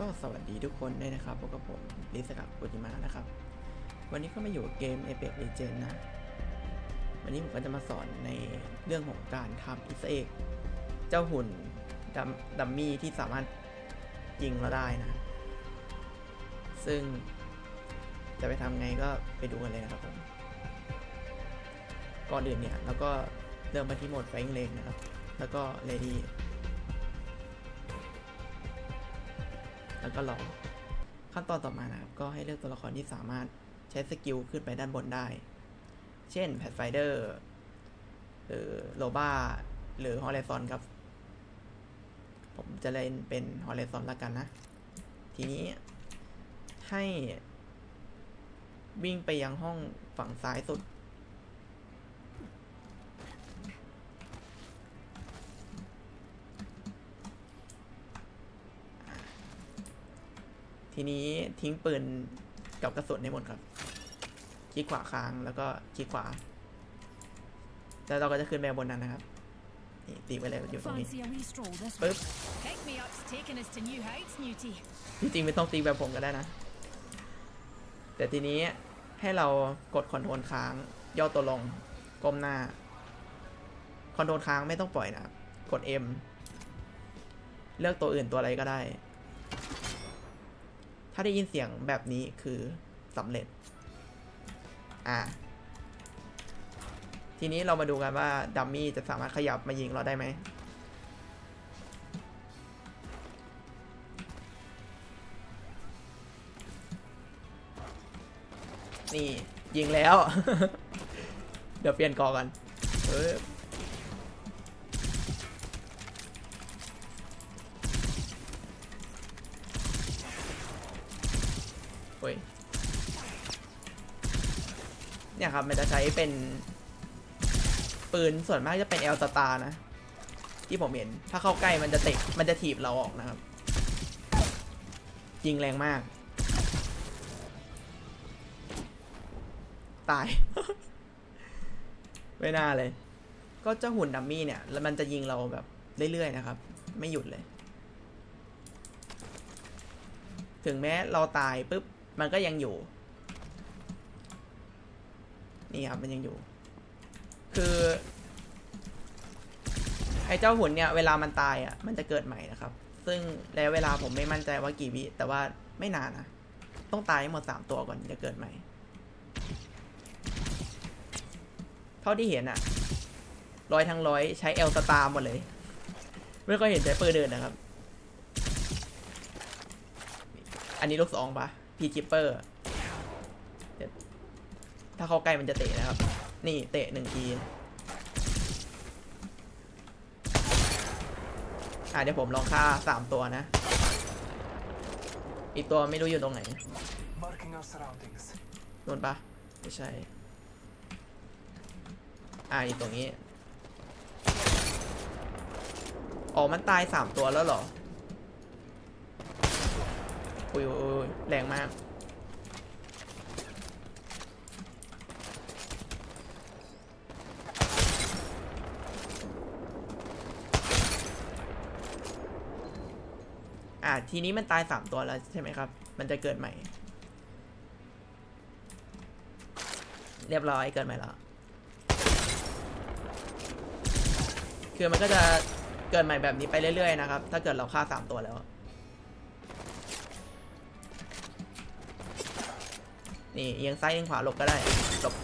ก็สวัสดีทุกคนด้วยนะครับพบกับผมลิสกับปุจิมานะครับ วันนี้ก็มาอยู่เกม Apex Legends นะ วันนี้ผมก็จะมาสอนในเรื่องของการทำอิสเอกเจ้าหุ่นดัมดัมมี่ที่สามารถยิงเราได้นะ ซึ่งจะไปทำไงก็ไปดูกันเลยนะครับผม ก่อนอื่นเนี่ยเราก็เริ่มมาที่โหมดไฟงเลนนะครับ แล้วก็เลดี้ แล้วก็รองขั้นตอนต่อมานะครับก็ให้เลือกตัวละครที่สามารถใช้สกิลขึ้นไปด้านบนได้ เช่นแพดไฟเดอร์หรือโลบ้าหรือฮอลเลซอนครับ ผมจะเล่นเป็นฮอลเลซอนละกันนะ ทีนี้ให้วิ่งไปยังห้องฝั่งซ้ายสุด ทีนี้ทิ้งปืนกับกระสุนให้หมดครับ คลิกขวาค้างแล้วก็คลิกขวา แล้วเราก็จะขึ้นไปบนนั้นนะครับนี่ตีไว้เลยอยู่ตรงนี้ปึ๊บจริงๆไม่ต้องตีแบบผมก็ได้นะ แต่ทีนี้ให้เรากดคอนโทรลค้าง ย่อตัวลง ก้มหน้า คอนโทรลค้างไม่ต้องปล่อยนะครับ กด M เลือกตัวอื่นตัวอะไรก็ได้าได้ยินเสียงแบบนี้คือสำเร็จ อ่า ทีนี้เรามาดูกันว่าดัมมี่จะสามารถขยับมายิงเราได้ไหม นี่ ยิงแล้ว เดี๋ยวเปลี่ยนกอกันเฮ้ย โอ้ยเนี่ยครับมันจะใช้เป็น ปืนส่วนมากจะเป็นเอลสตาร์นะ ที่ผมเห็น ถ้าเข้าใกล้มันจะเตะมันจะถีบเราออกนะครับ ยิงแรงมาก ตาย ไม่น่าเลย ก็เจ้าหุ่นดัมมี่เนี่ย แล้วมันจะยิงเราแบบเรื่อยๆนะครับ ไม่หยุดเลย ถึงแม้เราตายปุ๊บ มันก็ยังอยู่ นี่ครับมันยังอยู่ คือไอ้เจ้าหุ่นเนี่ยเวลามันตายอะมันจะเกิดใหม่นะครับ ซึ่งระยะเวลาผมไม่มั่นใจว่ากี่วิแต่ว่าไม่นานนะต้องตายให้หมดสามตัวก่อนจะเกิดใหม่ เท่าที่เห็นอะร้อยทั้งร้อยใช้เอลสตาร์หมดเลย ไม่ค่อยเห็นใช้ปืนเดินนะครับ อันนี้ลูกสองปะ พีจิปเปอร์ถ้าเข้าใกล้มันจะเตะนะครับ นี่เตะหนึ่งทีอะเดี๋ยวผมลองฆ่าสามตัวนะ อีกตัวไม่รู้อยู่ตรงไหน Marking our surroundings. โดนปะไม่ใช่ อ่าอยู่ตรงนี้ อ๋อ มันตายสามตัวแล้วเหรออุ้ยอุ้ยอุ้ย แรงมาก อ่าทีนี้มันตายสามตัวแล้วใช่ไหมครับ มันจะเกิดใหม่ เรียบร้อยเกิดใหม่แล้ว คือมันก็จะเกิดใหม่แบบนี้ไปเรื่อยๆนะครับ ถ้าเกิดเราฆ่าสามตัวแล้ว นี่เอียงซ้ายเอียงขวาหลบก็ได้หลบ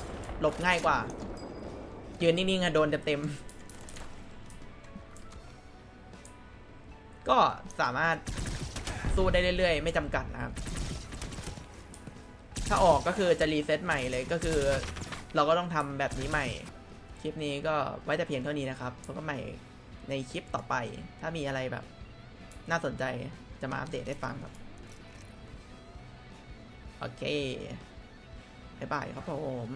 หลบง่ายกว่า ยืนนิ่งๆอะโดนเต็มๆก็สามารถสู้ได้เรื่อยๆ ไม่จำกัดนะครับ ถ้าออกก็คือจะรีเซ็ตใหม่เลยก็คือ เราก็ต้องทำแบบนี้ใหม่ คลิปนี้ก็ไว้แต่เพียงเท่านี้นะครับพบกันใหม่ในคลิปต่อไป ถ้ามีอะไรแบบ น่าสนใจจะมาอัปเดตให้ฟังครับ โอเค บ๊ายบายครับผม